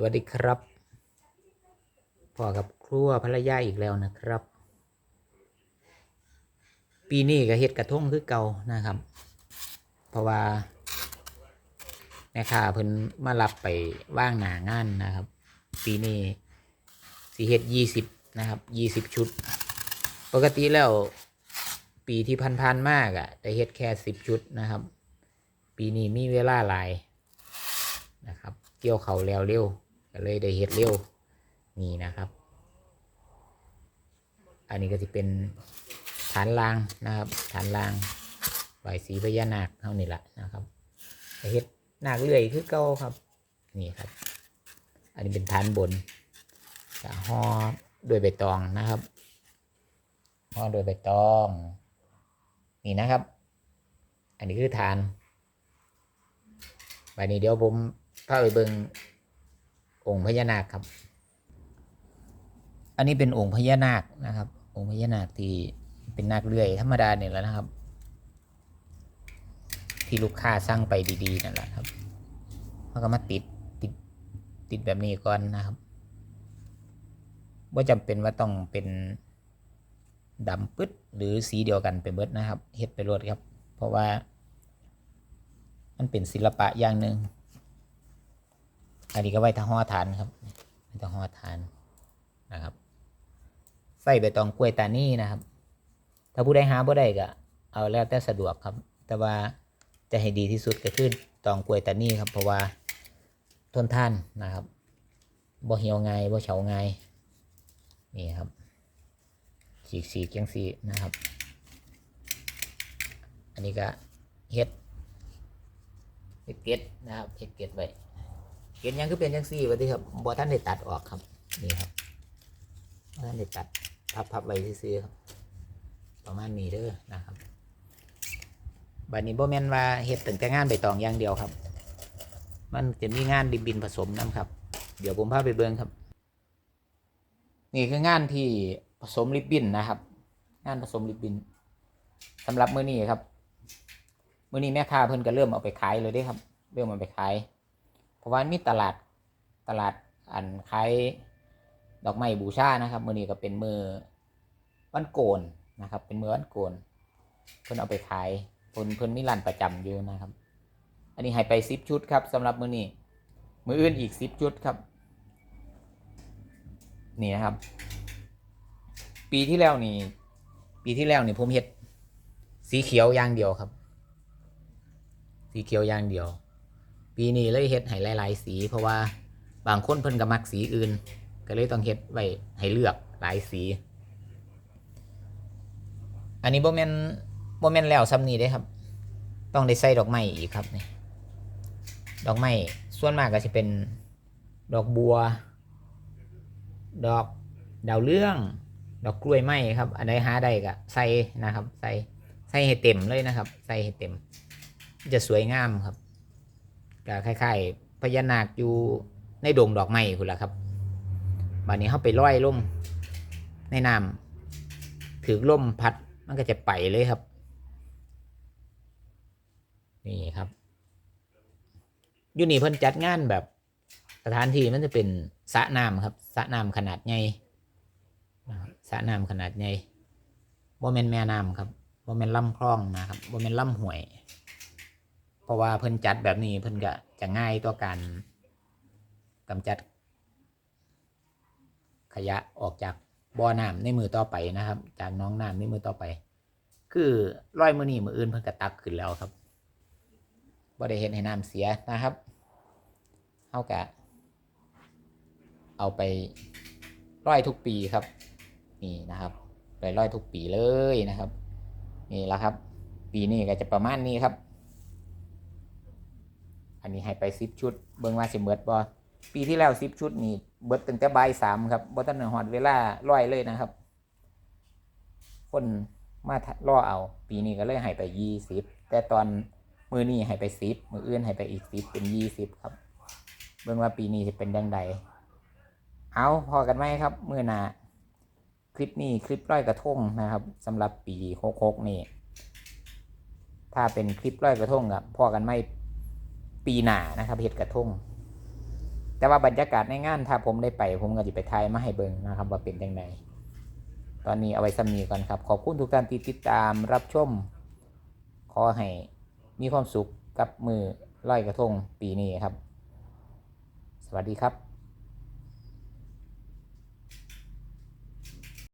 สวัสดีครับพ่อกับครัวภรรยาอีกแล้วนะครับ ปีนี้ก็เฮ็ดกระทงคือเก่านะครับ เพราะว่าแม่ค้าเพิ่นมารับไปว่างหนางานนะครับ ปีนี้สิเฮ็ดยี่สิบนะครับยี่สิบชุด ปกติแล้วปีที่พันๆมากอะแต่เฮ็ดแค่สิบชุดนะครับ ปีนี้มีเวลาหลายนะครับ เกี่ยวเขาแล้วเร็ว ก็เลยได้เฮ็ดเร็วนี่นะครับ อันนี้ก็จะเป็นฐานรางนะครับ ฐานรางไหวสีพญานาคเท่านี้แหละนะครับเฮ็ดนาคเลื่อยคือเก่าครับ นี่ครับ อันนี้เป็นฐานบนจะห่อด้วยใบตองนะครับห่อด้วยใบตอง นี่นะครับ อันนี้คือฐานใบนี้เดี๋ยวผมพาไปเบิง องค์พญานาคครับ อันนี้เป็นองค์พญานาคนะครับ องค์พญานาคที่เป็นนาคเลื่อยธรรมดาเนี่ยแหล้วนะครับ ที่ลูกค้าสั่งไปดีๆนั่นแหละครับเขาก็มาติดติดติดแบบนี้ก่อนนะครับว่าจำเป็นว่าต้องเป็นดำปึ๊ดหรือสีเดียวกันไปเบิดนะครับเฮ็ดไปรวดครับ เพราะว่ามันเป็นศิลปะอย่างหนึ่ง อันนี้ก็ไว้ทาห่อฐานครับไว้ทาห่อฐานนะครับ ใส่ใบตองกล้วยตานี่นะครับ ถ้าผู้ใดหาบ่ได้ก็เอาแล้วแต่สะดวกครับ แต่ว่าจะให้ดีที่สุดก็คือตองกล้วยตานี่ครับ เพราะว่าทนทานนะครับบ่เหี่ยวง่ายบ่เฉาง่ายนี่ครับฉีกสีเกจังสีนะครับ อันนี้ก็เฮ็ดเฮ็ดเก็ดนะครับเฮ็ดเก็ดไว้ เกล็ดหยังคือเป็นจังซี่วะที่ครับบ่ท่านได้ตัดออกครับ นี่ครับนั่นได้ตัดพับพับไว้ซื้อครับ ประมาณนี้เด้อนะครับบัดนี้บ่แมนว่าเฮ็ดตั้งแต่งานใบตองอย่างเดียวครับ มันจะมีงานดิบบินผสมน้ำครับ เดี๋ยวผมพาไปเบิ่งครับ นี่คืองานที่ผสมริบบินนะครับ งานผสมริบบินสำหรับมื้อนี้ครับ มื้อนี้แม่ค้าเพิ่นก็เริ่มเอาไปขายเลยด้ครับ เริ่มเอาไปขาย ราะว่ามีตลาดตลาดอันขายดอกไม้บูชานะครับ มือนี้ก็เป็นมือวันโกนนะครับ เป็นมือวันโกน เพิ่นเอาไปขายเพิ่นเพิ่นมีร้านประจำอยู่นะครับ อันนี้ให้ไปสิบชุดครับสำหรับมือนี้มืออื่นอีกสิบชุดครับ นี่นะครับ ปีที่แล้วนี่ ปีที่แล้วนี่ผมเฮ็ดสีเขียวอย่างเดียวครับ สีเขียวอย่างเดียว ปีนี้เลยเฮ็ดให้หลาย ๆ สี เพราะว่าบางคนเพิ่นก็มักสีอื่น ก็เลยต้องเฮ็ดไว้ให้เลือกหลายสี อันนี้โบแมนโบแมนแล้วซ้ำนี้เด้ครับ ต้องได้ใส่ดอกไม้อีกครับนี่ดอกไม้ส่วนมากก็จะเป็นดอกบัว ดอกดาวเรื่อง ดอกกล้วยไม้ครับ อันใดหาได้ก็ใส่นะครับ ใส่ใส่ให้เต็มเลยนะครับ ใส่ให้เต็ม จะสวยงามครับ ก็คล้ายๆพญานาคอยู่ในดงดอกไม้คุณล่ะครับบานนี้เขาไปล่อยล่มในน้ำถือล่มพัดมันก็จะไปเลยครับ นี่ครับยูนี่เพิ่นจัดงานแบบสถานที่มันจะเป็นสระน้ำครับสระน้ำขนาดใหญ่สระน้ำขนาดใหญ่บ่แมนแม่น้ำครับบ่แมนลำคลองนะครับบ่แมนลำห้วย เพราะว่าเพิ่นจัดแบบนี้เพิ่นก็จะง่ายต่อการกำจัด ขยะออกจากบ่อน้ำในมือต่อไปนะครับ จากน้องน้ำในมือต่อไป คือร้อยมือนี่มืออื่นเพิ่นกระตักขึ้นแล้วครับบ่ได้เห็นให้น้ำเสียนะครับเท่ากับเอาไปร้อยทุกปีครับ นี่นะครับ ไปร้อยทุกปีเลยนะครับ นี่แหละครับ ปีนี้ก็จะประมาณนี้ครับ อันนี้ให้ไปสิบชุด เบิ่งว่าสิเบิดบ่ปีที่แล้วสิบชุดนี่เบิดตั้งแต่บ่ายสามครับบ่ทันได้ฮอดเวลาร้อยเลยนะครับ คนมาล่อเอา ปีนี้ก็เลยให้ไปยี่สิบแต่ตอนมือนี้ให้ไปสิบมืออื่นให้ไปอีกสิบเป็นยี่สิบครับ เบิ่งว่าปีนี้จะเป็นยังไงเอาพอกันไหมครับมือหนาคลิปนี้คลิปร้อยกระทงนะครับสำหรับปีหกหกนี่ถ้าเป็นคลิปร้อยกระทงกับพอกันไหม ปีหนานะครับเห็ดกระทงแต่ว่าบรรยากาศในงานถ้าผมได้ไป ผมก็จะไปทายมาให้เบิ่งนะครับ ว่าเป็นยังไงตอนนี้เอาไว้สำนีก่อนครับ ขอบคุณทุกท่านที่ติดตามรับชม ขอให้มีความสุขกับมือไล่กระทงปีนี้ครับ สวัสดีครับ